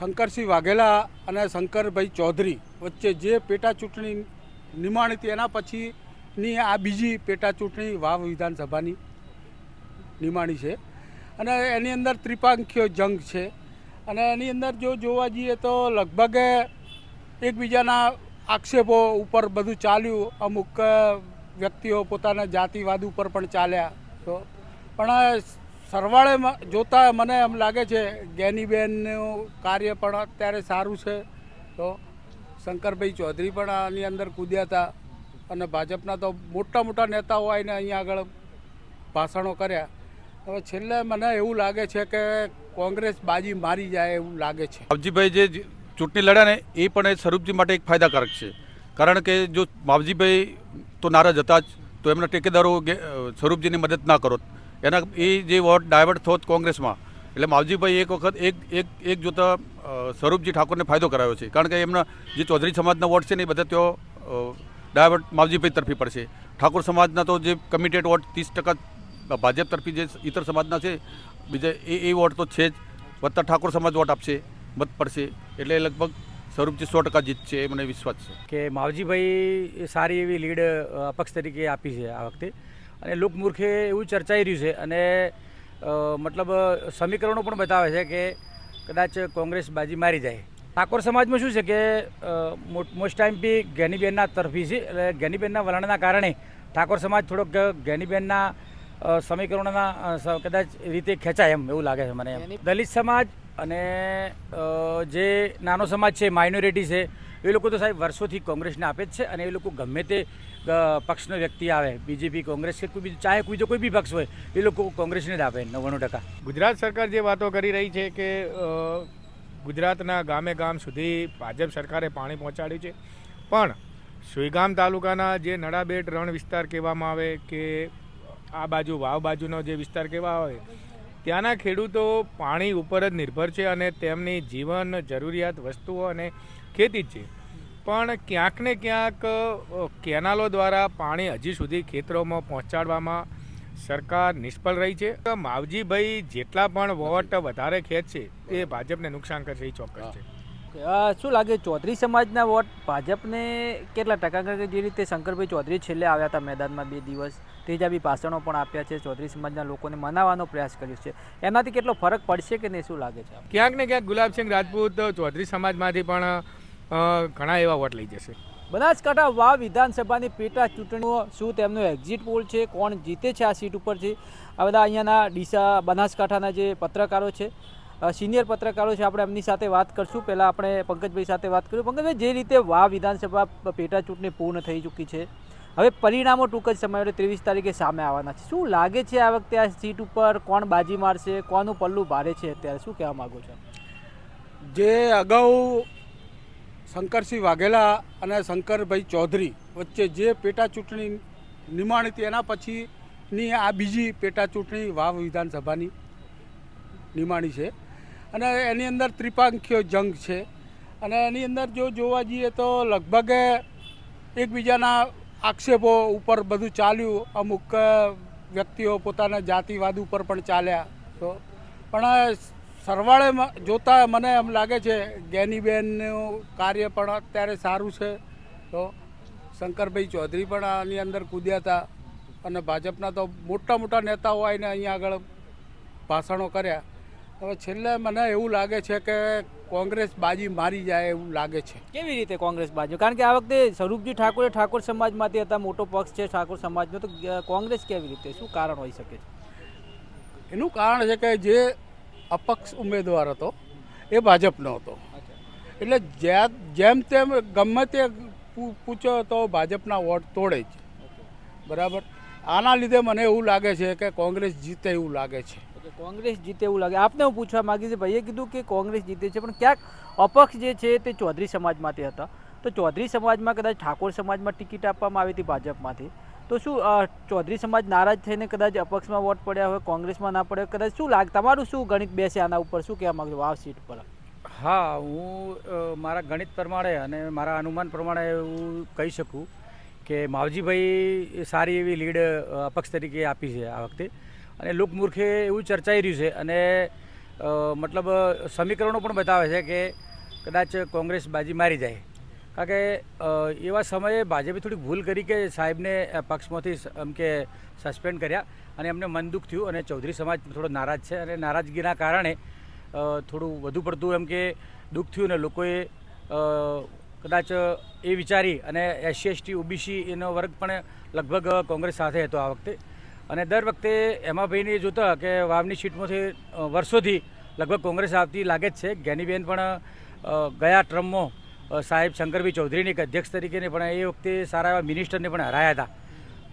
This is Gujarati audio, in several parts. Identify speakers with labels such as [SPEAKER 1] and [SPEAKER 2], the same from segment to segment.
[SPEAKER 1] શંકરસિંહ વાઘેલા અને શંકરભાઈ ચૌધરી વચ્ચે જે પેટા ચૂંટણી નિમાણી હતી, એના પછીની આ બીજી પેટા ચૂંટણી વાવ વિધાનસભાની નિમાણી છે. અને એની અંદર ત્રિપાંખીય જંગ છે. અને એની અંદર જો જોવા જઈએ તો લગભગ એકબીજાના આક્ષેપો ઉપર બધું ચાલ્યું. અમુક વ્યક્તિઓ પોતાના જાતિવાદ ઉપર પણ ચાલ્યા. તો પણ સરવાળે જોતાં મને એમ લાગે છે જ્ઞાનીબેનનું કાર્ય પણ અત્યારે સારું છે. તો શંકરભાઈ ચૌધરી પણ આની અંદર કૂદ્યા હતા અને ભાજપના તો મોટા મોટા નેતાઓ આવીને અહીંયા આગળ ભાષણો કર્યા. હવે છેલ્લે મને એવું લાગે છે કે કોંગ્રેસ બાજી મારી જાય એવું લાગે છે.
[SPEAKER 2] માવજીભાઈ જે ચૂંટણી લડ્યા ને, એ પણ એ સ્વરૂપજી માટે એક ફાયદાકારક છે. કારણ કે જો માવજીભાઈ તો નારાજ હતા જ, તો એમના ટેકેદારો સ્વરૂપજીની મદદ ના કરો. એના એ જે વોટ ડાયવર્ટ થોત કોંગ્રેસમાં. એટલે માવજીભાઈ એક વખત એક એક એક જોતા સ્વરૂપજી ઠાકોરને ફાયદો કરાયો છે. કારણ કે એમના જે ચૌધરી સમાજના વોટ છે ને એ બધા તેઓ ડાયવર્ટ માવજીભાઈ તરફી પડશે. ઠાકોર સમાજના તો જે કમિટેડ વોટ ત્રીસ ટકા ભાજપ તરફી જે ઇતર સમાજના છે, બીજા એ એ વોટ તો છે જ. વત્તા ઠાકોર સમાજ વોટ આપશે, મત પડશે. એટલે લગભગ સ્વરૂપજી સો ટકા જીતશે એ મને વિશ્વાસ છે.
[SPEAKER 3] કે માવજીભાઈ સારી એવી લીડ અપક્ષ તરીકે આપી છે આ વખતે. અને લોકમૂર્ખે એવું ચર્ચાઈ રહ્યું છે. અને મતલબ સમીકરણો પણ બતાવે છે કે કદાચ કોંગ્રેસ બાજી મારી જાય. ઠાકોર સમાજમાં શું છે કે મોસ્ટ ટાઈમ બી જ્ઞાનીબેનના તરફી છે. એટલે જ્ઞાનીબેનના વલણના કારણે ઠાકોર સમાજ થોડોક જ્ઞાનીબેનના સમીકરણોના કદાચ રીતે ખેંચાય એમ એવું લાગે છે મને એમ. દલિત સમાજ અને જે નાનો સમાજ છે માઇનોરિટી છે એ લોકો તો સાહેબ વર્ષોથી કોંગ્રેસને આપે જ છે અને એ લોકો ગમે તે પક્ષનો વ્યક્તિ આવે, બીજેપી, કોંગ્રેસ કે કોઈ બીજું, ચાહે કોઈ જો કોઈ બી પક્ષ હોય, એ લોકો કોંગ્રેસને જ આપે, નવ્વાણું ટકા.
[SPEAKER 4] ગુજરાત સરકાર જે વાતો કરી રહી છે કે ગુજરાતના ગામે ગામ સુધી ભાજપ સરકારે પાણી પહોંચાડ્યું છે, પણ સુઈગામ તાલુકાના જે નડાબેટ રણ વિસ્તાર કહેવામાં આવે કે, આ બાજુ વાવ બાજુનો જે વિસ્તાર કહેવા આવે, ત્યાંના ખેડૂતો પાણી ઉપર જ નિર્ભર છે અને તેમની જીવન જરૂરિયાત વસ્તુઓ અને ખેતી જ છે. પણ ક્યાંક ને ક્યાંક કેનાલો દ્વારા પાણી હજી સુધી ખેતરોમાં પહોંચાડવામાં સરકાર નિષ્ફળ રહી છે. માવજીભાઈ જેટલા પણ વોટ વધારે ખેંચશે એ ભાજપને નુકસાન કરશે એ ચોક્કસ છે.
[SPEAKER 5] શું લાગે ચૌધરી સમાજના વોટ ભાજપને કેટલા ટકા કારણ કે જે રીતે શંકરભાઈ ચૌધરી છેલ્લે આવ્યા હતા મેદાનમાં બે દિવસ તેજાબી ભાષણો પણ આપ્યા છે ચૌધરી સમાજના લોકોને મનાવવાનો પ્રયાસ કર્યો છે. એનાથી કેટલો ફરક પડશે કે નહીં શું લાગે છે?
[SPEAKER 4] ક્યાંક ને ક્યાંક ગુલાબસિંહ રાજપૂત ચૌધરી સમાજમાંથી પણ ઘણા એવા વોટ લઈ જશે.
[SPEAKER 5] બનાસકાંઠા વાવ વિધાનસભાની પેટા ચૂંટણીઓ શું તેમનો એક્ઝિટ પોલ છે કોણ જીતે છે આ સીટ ઉપર છે આ બધા અહીંયાના ડીસા બનાસકાંઠાના જે પત્રકારો છે સિનિયર પત્રકારો છે આપણે એમની સાથે વાત કરશું. પહેલાં આપણે પંકજભાઈ સાથે વાત કરીશું પંકજભાઈ જે રીતે વાવ વિધાનસભા પેટા ચૂંટણી પૂર્ણ થઈ ચૂકી છે હવે પરિણામો ટૂંક જ સમય ત્રેવીસ તારીખે સામે આવવાના છે. શું લાગે છે આ વખતે આ સીટ ઉપર કોણ બાજી મારશે કોનું પલ્લું ભારે છે અત્યારે? શું કહેવા માગો છો?
[SPEAKER 1] જે અગાઉ શંકરસિંહ વાઘેલા અને શંકરભાઈ ચૌધરી વચ્ચે જે પેટા ચૂંટણી નિમાણી હતી, એના પછીની આ બીજી પેટા ચૂંટણી વાવ વિધાનસભાની નિમાણી છે. અને એની અંદર ત્રિપાંખીઓ જંગ છે. અને એની અંદર જો જોવા જઈએ તો લગભગ એકબીજાના આક્ષેપો ઉપર બધું ચાલ્યું. અમુક વ્યક્તિઓ પોતાના જાતિવાદ ઉપર પણ ચાલ્યા તો. પણ સરવાળે જોતા મને એમ લાગે છે જ્ઞાનીબેનનું કાર્ય પણ અત્યારે સારું છે. તો શંકરભાઈ ચૌધરી પણ આની અંદર કૂદ્યા હતા અને ભાજપના તો મોટા મોટા નેતાઓ આવીને અહીંયા આગળ ભાષણો કર્યા. હવે છેલ્લે મને એવું લાગે છે કે કોંગ્રેસ બાજી મારી જાય એવું લાગે છે.
[SPEAKER 5] કેવી રીતે કોંગ્રેસ બાજુ? કારણ કે આ વખતે સ્વરૂપજી ઠાકોરે ઠાકોર સમાજમાંથી હતા મોટો પક્ષ છે ઠાકોર સમાજનો તો કોંગ્રેસ કેવી રીતે? શું કારણ હોઈ શકે છે?
[SPEAKER 1] એનું કારણ છે કે જે અપક્ષ ઉમેદવાર હતો, એ ભાજપનો હતો. એટલે જ્યાં, જેમ તેમ ગમે તે પૂ- પૂછો તો ભાજપના વોટ તોડે જ. બરાબર? આના લીધે મને એવું લાગે છે કે કોંગ્રેસ જીતે એવું લાગે છે.
[SPEAKER 5] કોંગ્રેસ જીતે એવું લાગે. આપને હું પૂછવા માગી છે ભાઈએ કીધું કે કોંગ્રેસ જીતે છે, પણ ક્યાંક અપક્ષ જે છે તે ચૌધરી સમાજમાંથી હતા. તો ચૌધરી સમાજમાં કદાચ ઠાકોર સમાજમાં ટિકિટ આપવામાં આવી હતી ભાજપમાંથી. તો શું ચૌધરી સમાજ નારાજ થઈને કદાચ અપક્ષમાં વોટ પડ્યા હોય, કોંગ્રેસમાં ના પડ્યા કદાચ શું લાગે, તમારું શું ગણિત બેસે આના ઉપર? શું કહેવા માગજો આ સીટ પર.
[SPEAKER 3] હા, હું મારા ગણિત પ્રમાણે અને મારા અનુમાન પ્રમાણે એવું કહી શકું કે માવજીભાઈ સારી એવી લીડ અપક્ષ તરીકે આપી છે આ વખતે. અને લોકમૂર્ખે એવું ચર્ચાઈ રહ્યું છે અને મતલબ સમીકરણો પણ બતાવે છે કે કદાચ કોંગ્રેસ બાજી મારી જાય. કારણ કે એવા સમયે ભાજપે થોડી ભૂલ કરી કે સાહેબને પક્ષમાંથી એમ કે સસ્પેન્ડ કર્યા અને એમને મન દુઃખ થયું અને ચૌધરી સમાજ થોડો નારાજ છે અને નારાજગીના કારણે થોડું વધુ પડતું એમ કે દુઃખ થયું અને લોકોએ કદાચ એ વિચારી અને એસસી, એસટી, ઓબીસી એનો વર્ગ પણ લગભગ કોંગ્રેસ સાથે હતો આ વખતે. અને દર વખતે એમાભાઈને જોતા કે વાવની સીટમાંથી વર્ષોથી લગભગ કોંગ્રેસ આવતી લાગે જ છે. જ્ઞાનીબેન પણ ગયા ટ્રમમાં સાહેબ શંકરભાઈ ચૌધરીની એક અધ્યક્ષ તરીકેને પણ એ વખતે સારા એવા મિનિસ્ટરને પણ હરાયા હતા.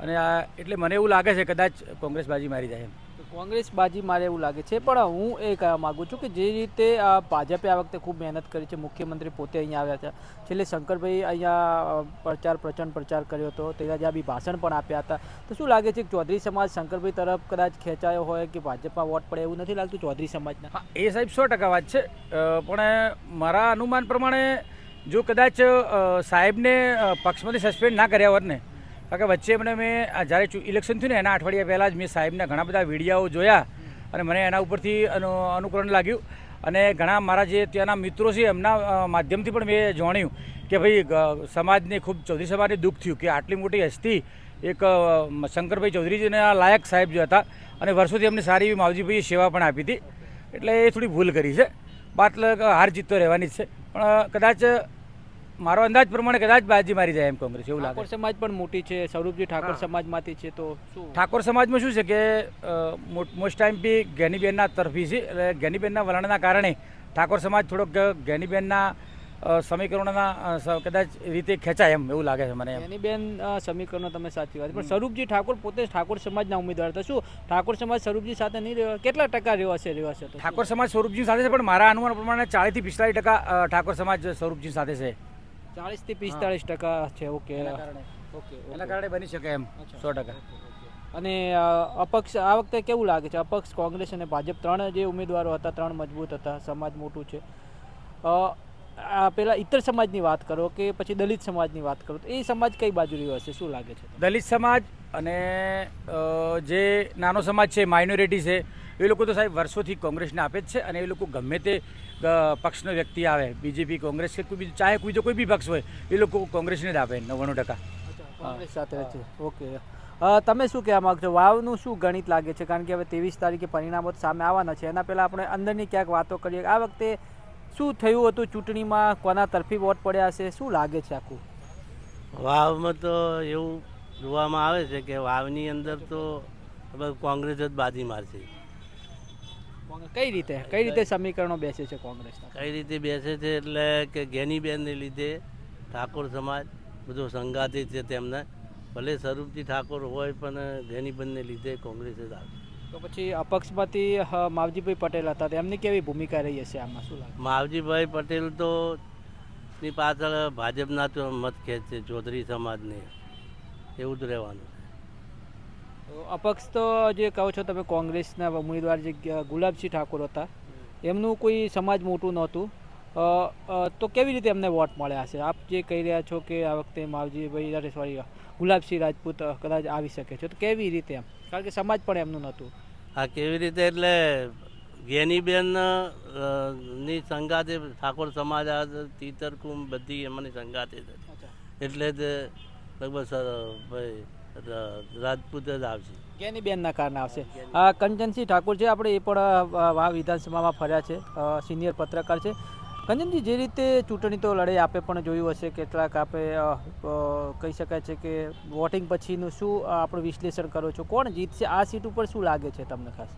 [SPEAKER 3] અને આ એટલે મને એવું લાગે છે કદાચ કોંગ્રેસ બાજી મારી જાય એમ.
[SPEAKER 5] કોંગ્રેસ બાજી મારે એવું લાગે છે પણ હું એ કહેવા માગું છું કે જે રીતે આ ભાજપે આ વખતે ખૂબ મહેનત કરી છે મુખ્યમંત્રી પોતે અહીંયા આવ્યા છે છેલ્લે શંકરભાઈ અહીંયા પ્રચાર પ્રચંડ પ્રચાર કર્યો હતો તેના જ્યાં બી ભાષણ પણ આપ્યા હતા. તો શું લાગે છે કે ચૌધરી સમાજ શંકરભાઈ તરફ કદાચ ખેંચાયો હોય કે ભાજપમાં વોટ પડે એવું નથી લાગતું ચૌધરી સમાજના?
[SPEAKER 3] એ સાહેબ સો ટકા વાત છે. પણ મારા અનુમાન પ્રમાણે જો કદાચ સાહેબને પક્ષમાંથી સસ્પેન્ડ ના કર્યા હોત ને, કારણ કે વચ્ચે એમને મેં જ્યારે ઇલેક્શન થયું ને, એના અઠવાડિયા પહેલાં જ મેં સાહેબના ઘણા બધા વિડીયાઓ જોયા અને મને એના ઉપરથી અનુ, અનુકરણ લાગ્યું. અને ઘણા મારા જે ત્યાંના મિત્રો છે, એમના માધ્યમથી પણ મેં જાણ્યું કે ભાઈ સમાજને ખૂબ, ચૌધરી સમાજને દુઃખ થયું કે આટલી મોટી હસ્તી એક શંકરભાઈ ચૌધરીજીના લાયક સાહેબ જે હતા અને વર્ષોથી એમને સારી એવી માવજીભાઈએ સેવા પણ આપી હતી. એટલે એ થોડી ભૂલ કરી છે. બાટલ હાર જીતતો રહેવાની જ છે. પણ કદાચ મારો અંદાજ પ્રમાણે કદાચ બાજી મારી જાય એમ કોંગ્રેસ એવું લાગે.
[SPEAKER 5] સમાજ પણ મોટી છે સ્વરૂપજી ઠાકોર સમાજમાંથી છે તો
[SPEAKER 3] ઠાકોર સમાજમાં શું છે કે મોસ્ટ ટાઈમ બી જ્ઞાનીબેનના તરફી છે એટલે જ્ઞાનીબેનના વલણના કારણે ઠાકોર સમાજ થોડોક જ્ઞાનીબેનના સમીકરણોના કદાચ રીતે ખેંચાય એમ એવું લાગે છે મને એમ.
[SPEAKER 5] બેન અ, સમીકરણો તમે સાચી વાત. પણ સ્વરૂપજી ઠાકોર પોતે ઠાકોર સમાજના ઉમેદવાર હતા શું? ઠાકોર સમાજ સ્વરૂપજી સાથે નહીં રહ્યો કેટલા ટકા રહેવાશે રહેવાશે
[SPEAKER 3] ઠાકોર સમાજ સ્વરૂપજી સાથે છે પણ મારા અનુમાન પ્રમાણે ચાળીસથી પિસ્તાળીસ ટકા ઠાકોર સમાજ સ્વરૂપજી સાથે છે.
[SPEAKER 5] ચાલીસથી પિસ્તાળીસ ટકા છે ઓકે.
[SPEAKER 3] એના કારણે.
[SPEAKER 5] ઓકે
[SPEAKER 3] એના કારણે બની શકે એમ સો ટકા.
[SPEAKER 5] અને અપક્ષ આ વખતે કેવું લાગે છે? અપક્ષ કોંગ્રેસ અને ભાજપ ત્રણ જે ઉમેદવારો હતા ત્રણ મજબૂત હતા સમાજ મોટું છે. આ પેલા ઇતર સમાજની વાત કરો કે પછી દલિત સમાજની વાત કરો તો એ સમાજ કઈ બાજુ રહ્યો હશે? શું લાગે છે
[SPEAKER 3] દલિત સમાજ અને જે નાનો સમાજ છે માઇનોરિટી છે એ લોકો તો સાહેબ વર્ષોથી કોંગ્રેસને આપે જ છે અને એ લોકો ગમે તે પક્ષનો વ્યક્તિ આવે બીજેપી કોંગ્રેસ કે કોઈ બીજું ચાહે બીજો કોઈ બી પક્ષ હોય એ લોકો કોંગ્રેસને જ આપે નવ્વાણું ટકા.
[SPEAKER 5] સાથે છે ઓકે. તમે શું કહેવા માંગો છો વાવનું શું ગણિત લાગે છે? કારણ કે હવે ત્રેવીસ તારીખે પરિણામો સામે આવવાના છે. એના પહેલાં આપણે અંદરની ક્યાંક વાતો કરીએ. આ વખતે શું થયું હતું ચૂંટણીમાં? કોના તરફી વોટ પડ્યા છે શું લાગે છે આખું?
[SPEAKER 6] વાવમાં તો એવું જોવામાં આવે છે કે વાવની અંદર તો કોંગ્રેસ જ બાજી મારશે.
[SPEAKER 5] કઈ રીતે? કઈ રીતે સમીકરણો બેસે છે કોંગ્રેસના?
[SPEAKER 6] કઈ રીતે બેસે છે એટલે કે ગેનીબેનને લીધે ઠાકોર સમાજ બધો સંઘાતિત છે તેમને. ભલે સ્વરૂપજી ઠાકોર હોય પણ ગેનીબેનને લીધે કોંગ્રેસે જ
[SPEAKER 5] તો પછી અપક્ષમાંથી માવજીભાઈ પટેલ હતા એમની કેવી ભૂમિકા રહી હશે આમાં? શું લાગે?
[SPEAKER 6] માવજીભાઈ પટેલ તો ની પાછળ ભાજપના તો મત ખેંચે ચૌધરી સમાજને. એવું જ રહેવાનું.
[SPEAKER 5] અપક્ષ તો જે કહો છો તમે કોંગ્રેસના ઉમેદવાર જે ગુલાબસિંહ ઠાકોર હતા એમનું કોઈ સમાજ મોટું નહોતું. તો કેવી રીતે એમને વોટ મળ્યા હશે? આપ જે કહી રહ્યા છો કે આ વખતે માવજીભાઈ અરે સોરી ગુલાબસિંહ રાજપૂત કદાચ આવી શકે છે તો કેવી રીતે એમ? કારણ કે સમાજ પણ એમનું નહોતું.
[SPEAKER 6] આ કેવી રીતે? એટલે ગેનીબેનની સંગાતે ઠાકોર સમાજ આ તીતરકુમ બધી એમની સંગાતે એટલે જ લગભગ ભાઈ રાજપૂત જ આવશે.
[SPEAKER 5] કેની બેનના કારણે આવશે? આ કંચનસિંહ ઠાકોર છે આપણે એ પણ વાવ વિધાનસભામાં ફર્યા છે સિનિયર પત્રકાર છે. કંચનજી જે રીતે ચૂંટણી તો લડે આપે પણ જોયું હશે કેટલાક આપે કહી શકાય છે કે વોટિંગ પછીનું શું આપણે આપણું વિશ્લેષણ કરો છો? કોણ જીતશે? આ સીટ ઉપર શું લાગે છે તમને ખાસ?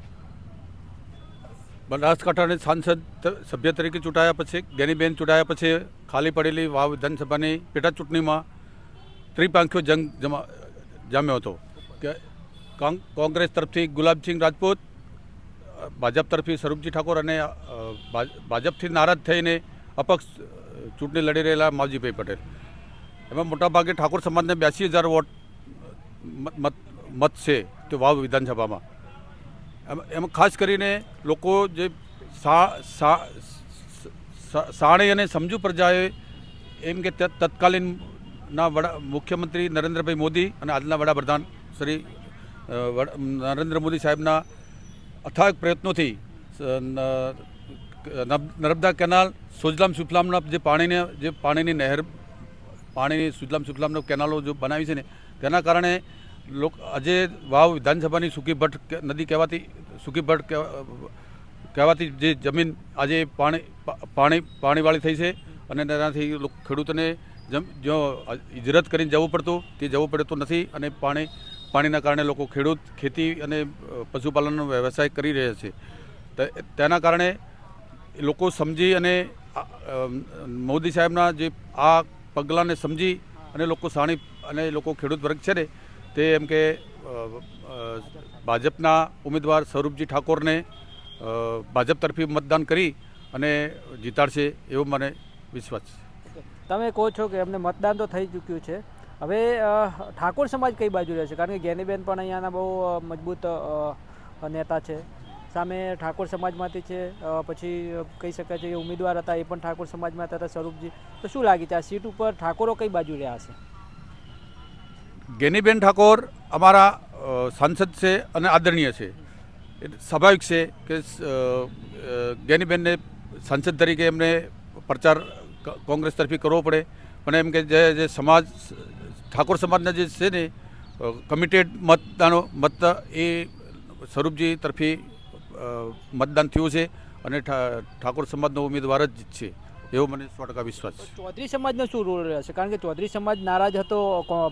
[SPEAKER 2] બનાસકાંઠાની સાંસદ સભ્ય તરીકે ચૂંટાયા પછી જ્ઞાનીબેન ચૂંટાયા પછી ખાલી પડેલી વાવ વિધાનસભાની પેટા ચૂંટણીમાં ત્રિપાંખ્યો જંગ જમા જામ્યો હતો કે કોંગ્રેસ તરફથી ગુલાબસિંહ રાજપૂત ભાજપ તરફથી સ્વરૂપજી ઠાકોર અને ભાજપથી નારાજ થઈને અપક્ષ ચૂંટણી લડી રહેલા માવજીભાઈ પટેલ. એમાં મોટાભાગે ઠાકોર સમાજને બ્યાસી હજાર વોટ મત, મત- છે તે વાવ વિધાનસભામાં. એમ એમ ખાસ કરીને લોકો જે સા સાણી અને સમજુ પ્રજાએ એમ કે તત- તત્કાલીનના વડા, મુખ્યમંત્રી નરેન્દ્રભાઈ મોદી અને આજના વડાપ્રધાન શ્રી નરેન્દ્ર મોદી સાહેબના અથાગ પ્રયત્નોથી ન- નર્મદા કેનાલ, સુજલામ સુફલામના જે પાણીને, જે પાણીની નહેર પાણીની સુજલામ સુફલામના કેનાલો જો બનાવી છે ને, તેના કારણે લોક, આજે વાવ વિધાનસભાની સૂકી ભટ્ટ નદી કહેવાતી સૂકી ભટ્ટ કહેવાતી જે જમીન આજે પાણી પાણી, પાણીવાળી થઈ છે અને તેનાથી ખેડૂતોને જમ જો હિજરત કરીને જવું પડતું તે જવું પડતું નથી અને પાણી, પાણીના કારણે લોકો ખેડૂત, ખેતી અને પશુપાલનનો વ્યવસાય કરી રહ્યા છે તેના કારણે લોકો સમજી અને મોદી સાહેબના જે આ પગલાંને સમજી અને લોકો સાણી અને લોકો ખેડૂત વર્ગ છે ને, તે એમ કે ભાજપના ઉમેદવાર સ્વરૂપજી ઠાકોરને ભાજપ તરફી મતદાન કરી અને જીતાડશે એવો મને વિશ્વાસ છે.
[SPEAKER 5] તમે કહો છો કે એમને મતદાન તો થઈ ચૂક્યું છે. હવે ઠાકોર સમાજ કઈ બાજુ રહેશે? કારણ કે જ્ઞાનીબેન પણ અહીંયાના બહુ મજબૂત નેતા છે. સામે ઠાકોર સમાજમાંથી છે પછી કહી શકાય છે કે ઉમેદવાર હતા, એ પણ ઠાકોર સમાજમાં હતા, સ્વરૂપજી. તો શું લાગે છે, આ સીટ ઉપર ઠાકોરો કઈ બાજુ રહ્યા હશે?
[SPEAKER 2] ગેનીબેન ઠાકોર અમારા સાંસદ છે અને આદરણીય છે. સ્વાભાવિક છે કે ગેનીબેનને સાંસદ તરીકે એમને પ્રચાર કોંગ્રેસ તરફી કરવો પડે. પણ એમ કે જે જે સમાજ, ઠાકોર સમાજના જે છે ને કમિટેડ મતદાનો, મત, એ સ્વરૂપજી તરફી મતદાન થયું છે અને ઠાકોર સમાજનો ઉમેદવાર જ છે. એવો મને સો ટકા વિશ્વાસ છે.
[SPEAKER 5] ચૌધરી સમાજનો શું રોલ રહેશે કારણ કે ચૌધરી સમાજ નારાજ હતો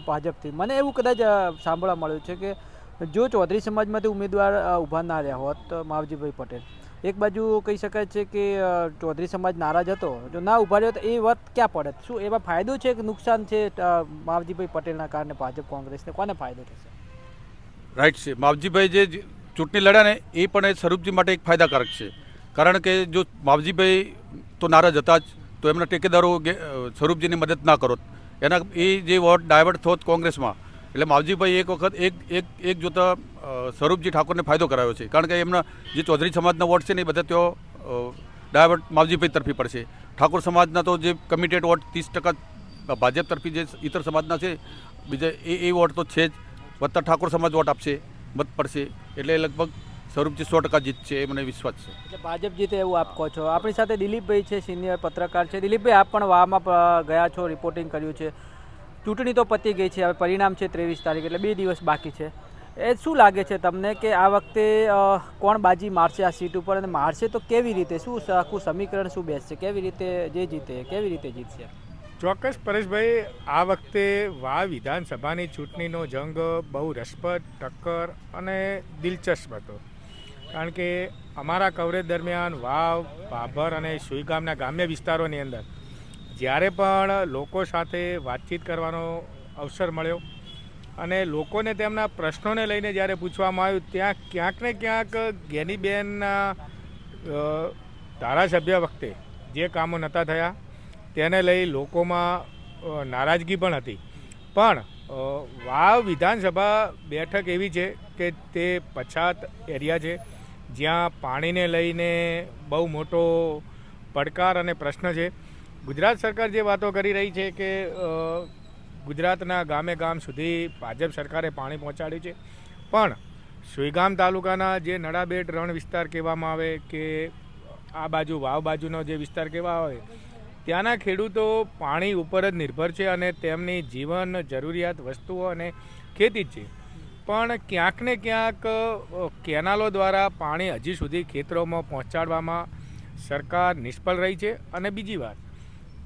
[SPEAKER 5] ભાજપથી. મને એવું કદાચ સાંભળવા મળ્યું છે કે જો ચૌધરી સમાજમાંથી ઉમેદવાર ઊભા ના રહ્યા હોત તો માવજીભાઈ પટેલ. એક બાજુ કહી શકાય છે કે ચૌધરી સમાજ નારાજ હતો. જો ના ઊભા રહ્યો તો એ વાત ક્યાં પડે? શું એમાં ફાયદો છે કે નુકસાન છે? માવજીભાઈ પટેલના કારણે ભાજપ કોંગ્રેસને કોને ફાયદો થશે?
[SPEAKER 2] રાઈટ છે. માવજીભાઈ જે ચૂંટણી લડ્યા ને, એ પણ એ સ્વરૂપજી માટે એક ફાયદાકારક છે. કારણ કે જો માવજીભાઈ તો નારાજ હતા જ, તો એમના ટેકેદારો સ્વરૂપજીની મદદ ના કરો. એના, એ જે વોટ ડાયવર્ટ થોત કોંગ્રેસમાં એટલે માવજીભાઈ એક વખત એક એક એક જોતા સ્વરૂપજી ઠાકોરને ફાયદો કરાયો છે. કારણ કે એમના જે ચૌધરી સમાજના વોટ છે ને એ બધા તેઓ ડાયવર્ટ માવજીભાઈ તરફી પડશે. ઠાકોર સમાજના તો જે કમિટેડ વોટ ત્રીસ ટકા ભાજપ તરફી જે ઇતર સમાજના છે, બીજા એ એ વોટ તો છે જ. વત્તા ઠાકોર સમાજ વોટ આપશે, મત પડશે. એટલે લગભગ સ્વરૂપજી સો ટકા જીતશે, એ મને વિશ્વાસ છે.
[SPEAKER 5] એટલે ભાજપ જીતે એવું આપ કહો છો. આપણી સાથે દિલીપભાઈ છે, સિનિયર પત્રકાર છે. દિલીપભાઈ, આપ પણ વાવમાં ગયા છો, રિપોર્ટિંગ કર્યું છે. ચૂંટણી તો પતી ગઈ છે, હવે પરિણામ છે ત્રેવીસ તારીખ એટલે બે દિવસ બાકી છે. એ શું લાગે છે તમને કે આ વખતે કોણ બાજી મારશે આ સીટ ઉપર અને મારશે તો કેવી રીતે? શું આખું સમીકરણ શું બેસશે? કેવી રીતે જે જીતે, કેવી રીતે જીતશે?
[SPEAKER 4] ચોક્કસ પરેશભાઈ, આ વખતે વાવ વિધાનસભાની ચૂંટણીનો જંગ બહુ રસપ્રદ, ટક્કર અને દિલચસ્પ હતો. કારણ કે અમારા કવરેજ દરમિયાન વાવ ભાભર અને સુઈગામના ગ્રામ્ય વિસ્તારોની અંદર જ્યારે પણ લોકો સાથે વાતચીત કરવાનો અવસર મળ્યો અને લોકોને તેમના પ્રશ્નોને લઈને જ્યારે પૂછવામાં આવ્યું, ત્યાં ક્યાંક ને ક્યાંક ગેનીબેનના ધારાસભ્ય વખતે જે કામો નહોતા થયા, તેને લઈ લોકોમાં નારાજગી પણ હતી. પણ વાવ વિધાનસભા બેઠક એવી છે કે તે પછાત એરિયા છે, જ્યાં પાણીને લઈને બહુ મોટો પડકાર અને પ્રશ્ન છે. ગુજરાત સરકાર જે વાતો કરી રહી છે કે ગુજરાતના ગામે ગામ સુધી ભાજપ સરકારે પાણી પહોંચાડ્યું છે. પણ સુઈગામ તાલુકાના જે નડાબેટ રણ વિસ્તાર કહેવામાં આવે કે, આ બાજુ વાવ બાજુનો જે વિસ્તાર કહેવા આવે, ત્યાંના ખેડૂતો પાણી ઉપર જ નિર્ભર છે અને તેમની જીવન જરૂરિયાત વસ્તુઓ અને ખેતી જ છે. પણ ક્યાંક ને ક્યાંક કેનાલો દ્વારા પાણી હજી સુધી ખેતરોમાં પહોંચાડવામાં સરકાર નિષ્ફળ રહી છે. અને બીજી વાત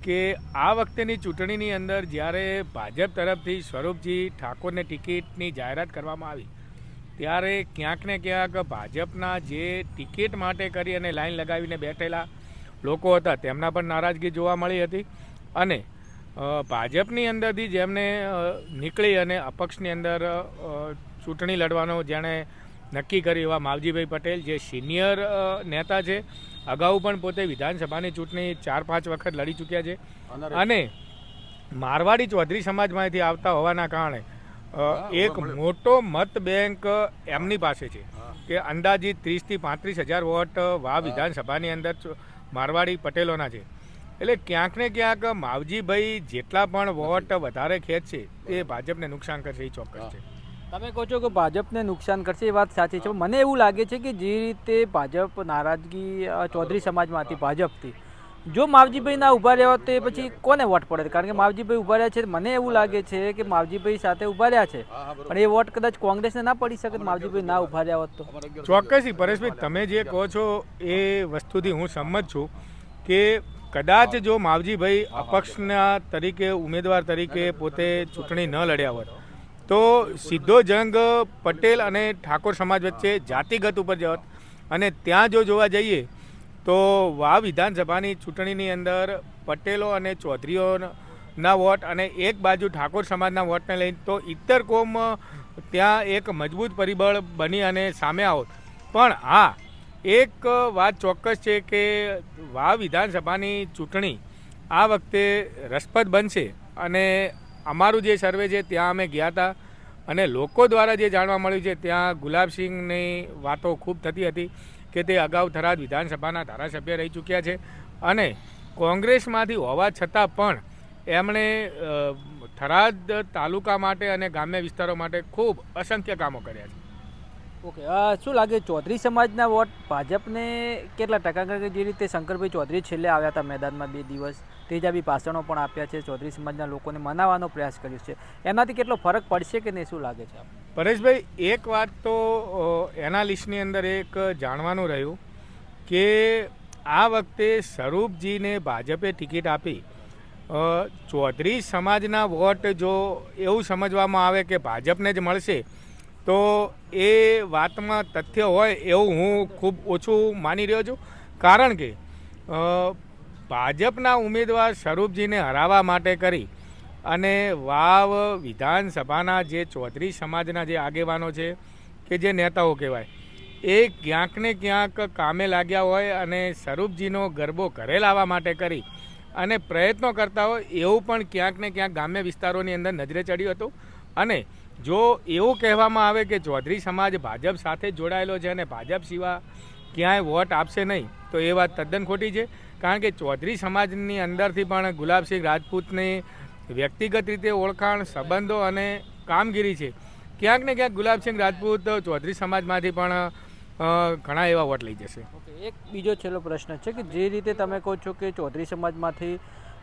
[SPEAKER 4] કે આ વખતેની ચૂંટણીની અંદર જ્યારે ભાજપ તરફથી સ્વરૂપજી ઠાકોરને ટિકિટની જાહેરાત કરવામાં આવી, ત્યારે ક્યાંક ને ક્યાંક ભાજપના જે ટિકિટ માટે કરી અને લાઈન લગાવીને બેઠેલા લોકો હતા, તેમના પણ નારાજગી જોવા મળી હતી. અને ભાજપની અંદરથી જેમને નીકળી અને અપક્ષની અંદર ચૂંટણી લડવાનો જેણે નક્કી કર્યું એવા માવજીભાઈ પટેલ જે સિનિયર નેતા છે. અગાઉ પણ પોતે વિધાનસભાની ચૂંટણી ચાર પાંચ વખત લડી ચૂક્યા છે. અને મારવાડી ચૌધરી સમાજમાંથી આવતા હોવાના કારણે એક મોટો મત બેંક એમની પાસે છે કે અંદાજિત ત્રીસથી પાંત્રીસ હજાર વોટ વાવ વિધાનસભાની અંદર મારવાડી પટેલોના છે. એટલે ક્યાંક ને ક્યાંક માવજીભાઈ જેટલા પણ વોટ વધારે ખેંચશે તે ભાજપને નુકસાન કરશે એ ચોક્કસ છે.
[SPEAKER 5] તમે કહો છો કે ભાજપને નુકસાન કરશે એ વાત સાચી છે. મને એવું લાગે છે કે જે રીતે ભાજપ નારાજગી ચૌધરી સમાજમાંથી ભાજપથી જો માવજીભાઈ ના ઊભા રહ્યા હોત તો એ પછી કોને વોટ પડે? કારણ કે માવજીભાઈ ઊભા રહ્યા છે મને એવું લાગે છે કે માવજીભાઈ સાથે ઊભા રહ્યા છે. પણ એ વોટ કદાચ કોંગ્રેસને ના પડી શકે માવજીભાઈ ના ઊભા રહ્યા હોત તો.
[SPEAKER 4] ચોક્કસથી પરેશભાઈ તમે જે કહો છો એ વસ્તુથી હું સંમત છું કે કદાચ જો માવજીભાઈ અપક્ષના તરીકે ઉમેદવાર તરીકે પોતે ચૂંટણી ન લડ્યા હોત તો સીધો જંગ પટેલ અને ઠાકોર સમાજ વચ્ચે જાતિગત ઉપર જત અને ત્યાં જો જોવા જઈએ તો વા વિધાનસભાની ચૂંટણીની અંદર પટેલો અને ચૌધરીઓના વોટ અને એક બાજુ ઠાકોર સમાજના વોટને લઈને તો ઇત્તર કોમ ત્યાં એક મજબૂત પરિબળ બની અને સામે આવત. પણ હા, એક વાત ચોક્કસ છે કે વા વિધાનસભાની ચૂંટણી આ વખતે રસપ્રદ બનશે અને અમારું જે સર્વે છે, ત્યાં અમે ગયા હતા. અને લોકો દ્વારા જે જાણવા મળ્યું છે, ત્યાં ગુલાબસિંહની વાતો ખૂબ થતી હતી કે તે અગાઉ થરાદ વિધાનસભાના ધારાસભ્ય રહી ચૂક્યા છે. અને કોંગ્રેસમાંથી હોવા છતાં પણ એમણે થરાદ તાલુકા માટે અને ગ્રામ્ય વિસ્તારો માટે ખૂબ અસંખ્ય કામો કર્યા છે.
[SPEAKER 5] ઓકે શું લાગે ચૌધરી સમાજના વોટ ભાજપને કેટલા ટકા કારણ કે જે રીતે શંકરભાઈ ચૌધરી છેલ્લે આવ્યા હતા મેદાનમાં બે દિવસ, તેજાબી ભાષણો પણ આપ્યા છે, ચૌધરી સમાજના લોકોને મનાવવાનો પ્રયાસ કર્યો છે. એનાથી કેટલો ફરક પડશે કે નહીં, શું લાગે છે
[SPEAKER 4] પરેશભાઈ, એક વાત તો એના લિસ્ટની અંદર એક જાણવાનું રહ્યું કે આ વખતે સ્વરૂપજીને ભાજપે ટિકિટ આપી ચૌધરી સમાજના વોટ જો એવું સમજવામાં આવે કે ભાજપને જ મળશે તો એ વાતમાં તથ્ય હોય એવું હું ખૂબ ઓછું માની રહ્યો છું. કારણ કે ભાજપના ઉમેદવાર સ્વરૂપજીને હરાવવા માટે કરી અને વાવ વિધાનસભાના જે ચૌધરી સમાજના જે આગેવાનો છે કે જે નેતાઓ કહેવાય, એ ક્યાંક ને ક્યાંક કામે લાગ્યા હોય અને સ્વરૂપજીનો ગરબો ઘરે લાવવા માટે કરી અને પ્રયત્નો કરતા હોય એવું પણ ક્યાંક ને ક્યાંક ગ્રામ્ય વિસ્તારોની અંદર નજરે ચડ્યું હતું. અને જો એવું કહેવામાં આવે કે ચૌધરી સમાજ ભાજપ સાથે જોડાયેલો છે અને ભાજપ સિવાય ક્યાંય વોટ આપશે નહીં, તો એ વાત તદ્દન ખોટી છે. કારણ કે ચૌધરી સમાજની અંદરથી પણ ગુલાબસિંહ રાજપૂતની વ્યક્તિગત રીતે ઓળખાણ, સંબંધો અને કામગીરી છે. ક્યાંક ને ક્યાંક ગુલાબસિંહ રાજપૂત ચૌધરી સમાજમાંથી પણ ઘણા એવા વોટ લઈ જશે.
[SPEAKER 5] એક બીજો છેલ્લો પ્રશ્ન છે કે જે રીતે તમે કહો છો કે ચૌધરી સમાજમાંથી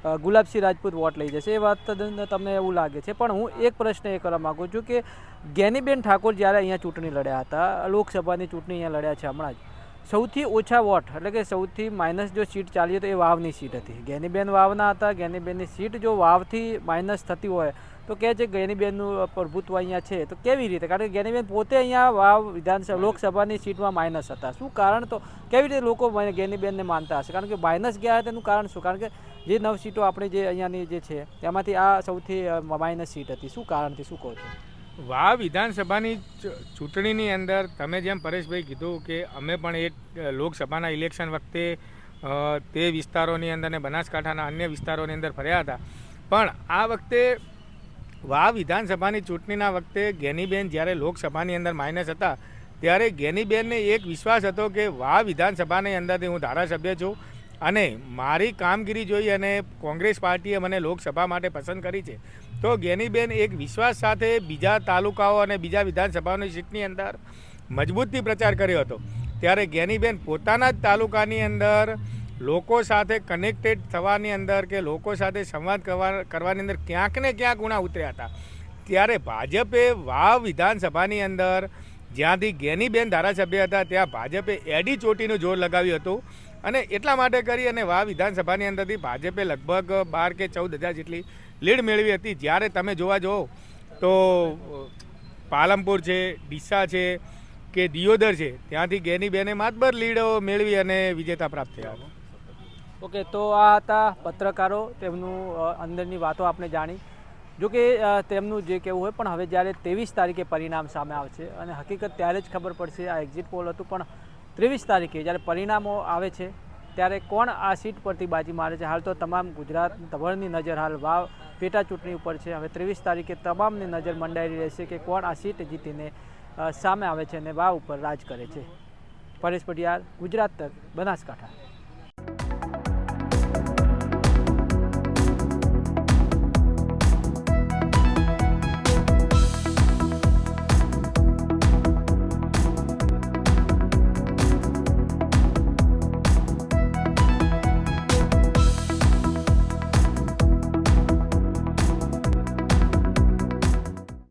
[SPEAKER 5] ગુલાબસિંહ રાજપૂત વોટ લઈ જશે. એ વાત તમને એવું લાગે છે. પણ હું એક પ્રશ્ન એ કરવા માગું છું કે જ્ઞાનીબેન ઠાકોર જ્યારે અહીંયા ચૂંટણી લડ્યા હતા, લોકસભાની ચૂંટણી અહીંયા લડ્યા છે હમણાં જ, સૌથી ઓછા વોટ, એટલે કે સૌથી માઇનસ જો સીટ ચાલી તો એ વાવની સીટ હતી. જ્ઞાનીબેન વાવના હતા જ્ઞાનીબેનની સીટ જો વાવથી માઇનસ થતી હોય તો કહે છે જ્ઞાનીબેનનું પ્રભુત્વ અહીંયા છે. તો કેવી રીતે? કારણ કે જ્ઞાનીબેન પોતે અહીંયા વાવ વિધાનસભા લોકસભાની સીટમાં માઇનસ હતા. શું કારણ? તો કેવી રીતે લોકો ગેનીબેનને માનતા હશે? કારણ કે માઇનસ ગયા તેનું કારણ શું? કારણ કે જે નવ સીટો આપણે જે અહીંયાની જે છે તેમાંથી આ સૌથી માઇનસ સીટ હતી. શું કારણથી શું કહો છો?
[SPEAKER 4] વાવ વિધાનસભાની ચૂંટણીની અંદર તમે જેમ પરેશભાઈ કીધું કે અમે પણ એક લોકસભાના ઇલેક્શન વખતે તે વિસ્તારોની અંદર અને બનાસકાંઠાના અન્ય વિસ્તારોની અંદર ફર્યા હતા. પણ આ વખતે વાવ વિધાનસભાની ચૂંટણીના વખતે ગેનીબેન જ્યારે લોકસભાની અંદર માઇનસ હતા, ત્યારે ગેનીબેનને એક વિશ્વાસ હતો કે વા વિધાનસભાની અંદરથી હું ધારાસભ્ય છું અને મારી કામગીરી જોઈ અને કોંગ્રેસ પાર્ટીએ મને લોકસભા માટે પસંદ કરી છે. તો ગેનીબેન એક વિશ્વાસ સાથે બીજા તાલુકાઓ અને બીજા વિધાનસભાની સીટની અંદર મજબૂતથી પ્રચાર કર્યો હતો. ત્યારે ગેનીબેન પોતાના જ તાલુકાની અંદર લોકો સાથે કનેક્ટેડ થવાની અંદર કે લોકો સાથે સંવાદ કરવા, કરવાની અંદર ક્યાંક ને ક્યાંક ઉણા ઉતર્યા હતા. ત્યારે ભાજપે વાવ વિધાનસભાની અંદર જ્યાંથી ગેનીબેન ધારાસભ્ય હતા, ત્યાં ભાજપે એડી ચોટીનું જોર લગાવ્યું હતું. અને એટલા માટે કરી અને વાવ વિધાનસભાની અંદરથી ભાજપે લગભગ બાર કે ચૌદ હજાર જેટલી લીડ મેળવી હતી. જ્યારે તમે જોવા જાઓ તો પાલમપુર છે, ડીસા છે કે દિયોદર છે, ત્યાંથી ગેનીબેને માતબર લીડો મેળવી અને વિજેતા પ્રાપ્ત થયા. હતા
[SPEAKER 5] ઓકે, તો આ હતા પત્રકારો તેમનું અંદરની વાતો આપણે જાણી. જો કે તેમનું જે કહેવું હોય, પણ હવે જ્યારે ત્રેવીસ તારીખે પરિણામ સામે આવશે, અને હકીકત ત્યારે જ ખબર પડશે આ એક્ઝિટ પોલ હતું, પણ ત્રેવીસ તારીખે જ્યારે પરિણામો આવે છે, ત્યારે કોણ આ સીટ પરથી બાજી મારે છે? હાલ તો તમામ ગુજરાત ધવળની નજર, હાલ વાવ, પેટા ચૂંટણી ઉપર છે. હવે ત્રેવીસ તારીખે તમામની નજર મંડાયેલી રહેશે કે કોણ આ સીટ જીતીને સામે આવે છે અને વાવ ઉપર રાજ કરે છે. પરેશ પટિયાર ગુજરાત તક, બનાસકાંઠા.